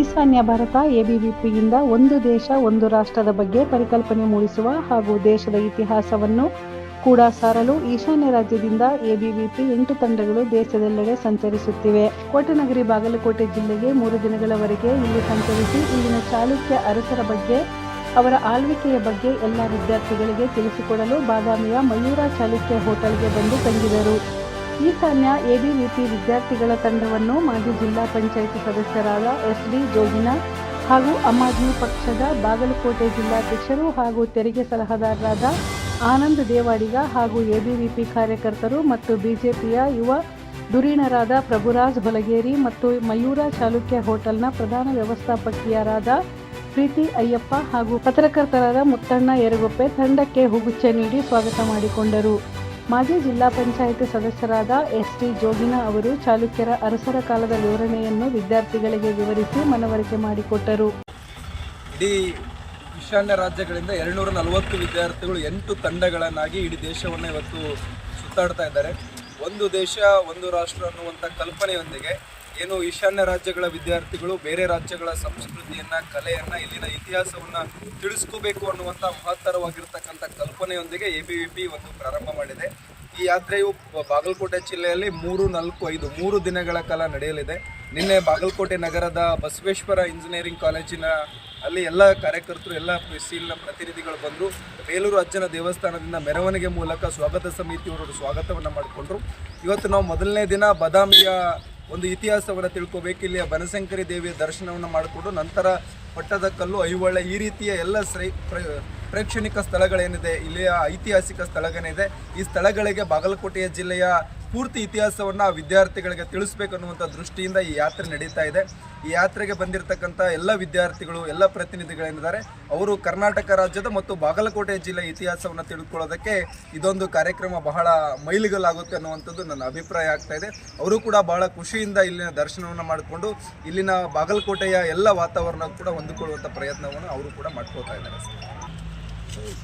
ಈಶಾನ್ಯ ಭಾರತ ಎಬಿವಿಪಿಯಿಂದ ಒಂದು ದೇಶ, ಒಂದು ರಾಷ್ಟ್ರದ ಬಗ್ಗೆ ಪರಿಕಲ್ಪನೆ ಮೂಡಿಸುವ ಹಾಗೂ ದೇಶದ ಇತಿಹಾಸವನ್ನು ಕೂಡ ಸಾರಲು ಈಶಾನ್ಯ ರಾಜ್ಯದಿಂದ ಎಬಿವಿಪಿ ಎಂಟು ತಂಡಗಳು ದೇಶದೆಲ್ಲೆಡೆ ಸಂಚರಿಸುತ್ತಿವೆ. ಕೋಟೆನಗರಿ, ಬಾಗಲಕೋಟೆ ಜಿಲ್ಲೆಗೆ ಮೂರು ದಿನಗಳವರೆಗೆ ಇಲ್ಲಿ ಸಂಚರಿಸಿ, ಇಲ್ಲಿನ ಚಾಲುಕ್ಯ ಅರಸರ ಬಗ್ಗೆ, ಅವರ ಆಳ್ವಿಕೆಯ ಬಗ್ಗೆ ಎಲ್ಲ ವಿದ್ಯಾರ್ಥಿಗಳಿಗೆ ತಿಳಿಸಿಕೊಡಲು ಬಾದಾಮಿಯ ಮಯೂರ ಚಾಲುಕ್ಯ ಹೋಟೆಲ್ಗೆ ಬಂದು ತಂಗಿದರು. ಈಶಾನ್ಯ ಎಬಿವಿಪಿ ವಿದ್ಯಾರ್ಥಿಗಳ ತಂಡವನ್ನು ಮಾಜಿ ಜಿಲ್ಲಾ ಪಂಚಾಯಿತಿ ಸದಸ್ಯರಾದ ಎಸ್ ಡಿ ಜೋಗಿನ ಹಾಗೂ ಆಮ್ ಆದ್ಮಿ ಪಕ್ಷದ ಬಾಗಲಕೋಟೆ ಜಿಲ್ಲಾಧ್ಯಕ್ಷರು ಹಾಗೂ ತೆರಿಗೆ ಸಲಹಾದಾರರಾದ ಆನಂದ್ ದೇವಾಡಿಗ ಹಾಗೂ ಎಬಿವಿಪಿ ಕಾರ್ಯಕರ್ತರು ಮತ್ತು ಬಿಜೆಪಿಯ ಯುವ ಧುರೀಣರಾದ ಪ್ರಭುರಾಜ್ ಹೊಲಗೇರಿ ಮತ್ತು ಮಯೂರ ಚಾಲುಕ್ಯ ಹೋಟೆಲ್ನ ಪ್ರಧಾನ ವ್ಯವಸ್ಥಾಪಕಿಯರಾದ ಪ್ರೀತಿ ಅಯ್ಯಪ್ಪ ಹಾಗೂ ಪತ್ರಕರ್ತರಾದ ಮುತ್ತಣ್ಣ ಯರಗೊಪ್ಪೆ ತಂಡಕ್ಕೆ ಹೂಗುಚ್ಛ ನೀಡಿ ಸ್ವಾಗತ ಮಾಡಿಕೊಂಡರು. ಮಾಜಿ ಜಿಲ್ಲಾ ಪಂಚಾಯಿತಿ ಸದಸ್ಯರಾದ ಎಸ್ ಟಿ ಜೋಗಿನ ಅವರು ಚಾಲುಕ್ಯರ ಅರಸರ ಕಾಲದ ವಿವರಣೆಯನ್ನು ವಿದ್ಯಾರ್ಥಿಗಳಿಗೆ ವಿವರಿಸಿ ಮನವರಿಕೆ ಮಾಡಿಕೊಟ್ಟರು. ಇಡೀ ಈಶಾನ್ಯ ರಾಜ್ಯಗಳಿಂದ ಎರಡುನೂರ ನಲವತ್ತು ವಿದ್ಯಾರ್ಥಿಗಳು ಎಂಟು ತಂಡಗಳನ್ನಾಗಿ ಇಡೀ ದೇಶವನ್ನು ಇವತ್ತು ಸುತ್ತಾಡ್ತಾ ಇದ್ದಾರೆ. ಒಂದು ದೇಶ, ಒಂದು ರಾಷ್ಟ್ರ ಅನ್ನುವಂಥ ಕಲ್ಪನೆಯೊಂದಿಗೆ ಏನು ಈಶಾನ್ಯ ರಾಜ್ಯಗಳ ವಿದ್ಯಾರ್ಥಿಗಳು ಬೇರೆ ರಾಜ್ಯಗಳ ಸಂಸ್ಕೃತಿಯನ್ನ, ಕಲೆಯನ್ನ, ಇಲ್ಲಿನ ಇತಿಹಾಸವನ್ನ ತಿಳಿಸ್ಕೋಬೇಕು ಅನ್ನುವಂಥ ಮಹತ್ತರವಾಗಿರ್ತಕ್ಕಂಥ ಕಲ್ಪನೆಯೊಂದಿಗೆ ಎ ಬಿ ವಿ ಪಿ ಒಂದು ಪ್ರಾರಂಭ ಮಾಡಿದೆ. ಈ ಯಾತ್ರೆಯು ಬಾಗಲಕೋಟೆ ಜಿಲ್ಲೆಯಲ್ಲಿ ಮೂರು, ನಾಲ್ಕು, ಐದು, ಮೂರು ದಿನಗಳ ಕಾಲ ನಡೆಯಲಿದೆ. ನಿನ್ನೆ ಬಾಗಲಕೋಟೆ ನಗರದ ಬಸವೇಶ್ವರ ಇಂಜಿನಿಯರಿಂಗ್ ಕಾಲೇಜಿನ ಅಲ್ಲಿ ಎಲ್ಲ ಕಾರ್ಯಕರ್ತರು, ಎಲ್ಲ ಸೀಲ್ನ ಪ್ರತಿನಿಧಿಗಳು ಬಂದರು ಬೇಲೂರು ಅಜ್ಜನ ದೇವಸ್ಥಾನದಿಂದ ಮೆರವಣಿಗೆ ಮೂಲಕ ಸ್ವಾಗತ ಸಮಿತಿಯವರು ಸ್ವಾಗತವನ್ನು ಮಾಡಿಕೊಂಡ್ರು. ಇವತ್ತು ನಾವು ಮೊದಲನೇ ದಿನ ಬಾದಾಮಿಯ ಒಂದು ಇತಿಹಾಸವನ್ನು ತಿಳ್ಕೊಬೇಕು. ಇಲ್ಲಿಯ ಬನಶಂಕರಿ ದೇವಿಯ ದರ್ಶನವನ್ನು ಮಾಡಿಕೊಂಡು ನಂತರ ಪಟ್ಟದಕಲ್ಲು ಐಹೊಳೆ, ಈ ರೀತಿಯ ಎಲ್ಲ ಪ್ರ- ಪ್ರೇಕ್ಷಣಿಕ ಸ್ಥಳಗಳೇನಿದೆ, ಇಲ್ಲಿಯ ಐತಿಹಾಸಿಕ ಸ್ಥಳಗಳೇನಿದೆ, ಈ ಸ್ಥಳಗಳಿಗೆ ಬಾಗಲಕೋಟೆಯ ಜಿಲ್ಲೆಯ ಪೂರ್ತಿ ಇತಿಹಾಸವನ್ನು ವಿದ್ಯಾರ್ಥಿಗಳಿಗೆ ತಿಳಿಸ್ಬೇಕು ಅನ್ನುವಂಥ ದೃಷ್ಟಿಯಿಂದ ಈ ಯಾತ್ರೆ ನಡೀತಾ ಇದೆ. ಈ ಯಾತ್ರೆಗೆ ಬಂದಿರತಕ್ಕಂಥ ಎಲ್ಲ ವಿದ್ಯಾರ್ಥಿಗಳು, ಎಲ್ಲ ಪ್ರತಿನಿಧಿಗಳೇನಿದ್ದಾರೆ ಅವರು ಕರ್ನಾಟಕ ರಾಜ್ಯದ ಮತ್ತು ಬಾಗಲಕೋಟೆ ಜಿಲ್ಲೆ ಇತಿಹಾಸವನ್ನು ತಿಳ್ಕೊಳ್ಳೋದಕ್ಕೆ ಇದೊಂದು ಕಾರ್ಯಕ್ರಮ ಬಹಳ ಮೈಲಿಗಲಾಗುತ್ತೆ ಅನ್ನುವಂಥದ್ದು ನನ್ನ ಅಭಿಪ್ರಾಯ ಆಗ್ತಾ ಇದೆ. ಅವರು ಕೂಡ ಬಹಳ ಖುಷಿಯಿಂದ ಇಲ್ಲಿನ ದರ್ಶನವನ್ನು ಮಾಡಿಕೊಂಡು ಇಲ್ಲಿನ ಬಾಗಲಕೋಟೆಯ ಎಲ್ಲ ವಾತಾವರಣ ಕೂಡ ಹೊಂದಿಕೊಳ್ಳುವಂಥ ಪ್ರಯತ್ನವನ್ನು ಅವರು ಕೂಡ ಮಾಡ್ಕೋತಾ ಇದ್ದಾರೆ.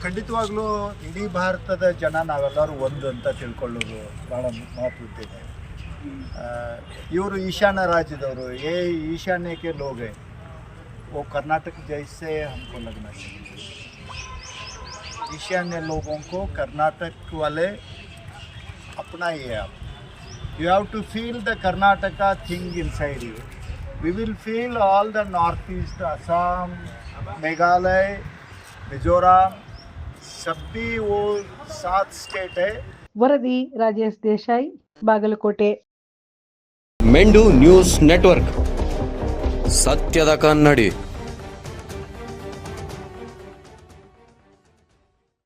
ಖಂಡಿತವಾಗ್ಲೂ ಇಡೀ ಭಾರತದ ಜನ ನಾವೆಲ್ಲರೂ ಒಂದು ಅಂತ ತಿಳ್ಕೊಳ್ಳೋದು ಭಾಳ ಮಹತ್ವದ್ದಿದೆ ಇವರು ಈಶಾನ್ಯ ರಾಜ್ಯದವರು ಏ ಈಶಾನ್ಯಕ್ಕೆ लोग हैं वो कर्नाटक जैसे हमको लगना चाहिए ईशान्य लोगों को कर्नाटक वाले अपनाइए आप you have to feel the Karnataka thing inside you we will feel all the north east Assam Meghalaya Mizoram सब भी वो सात स्टेट है ವರದಿ ರಾಜೇಶ್ ದೇಸಾಯಿ ಬಾಗಲಕೋಟೆ ಮೆಂಡು ನ್ಯೂಸ್ ನೆಟ್ವರ್ಕ್ ಸತ್ಯದ ಕನ್ನಡಿ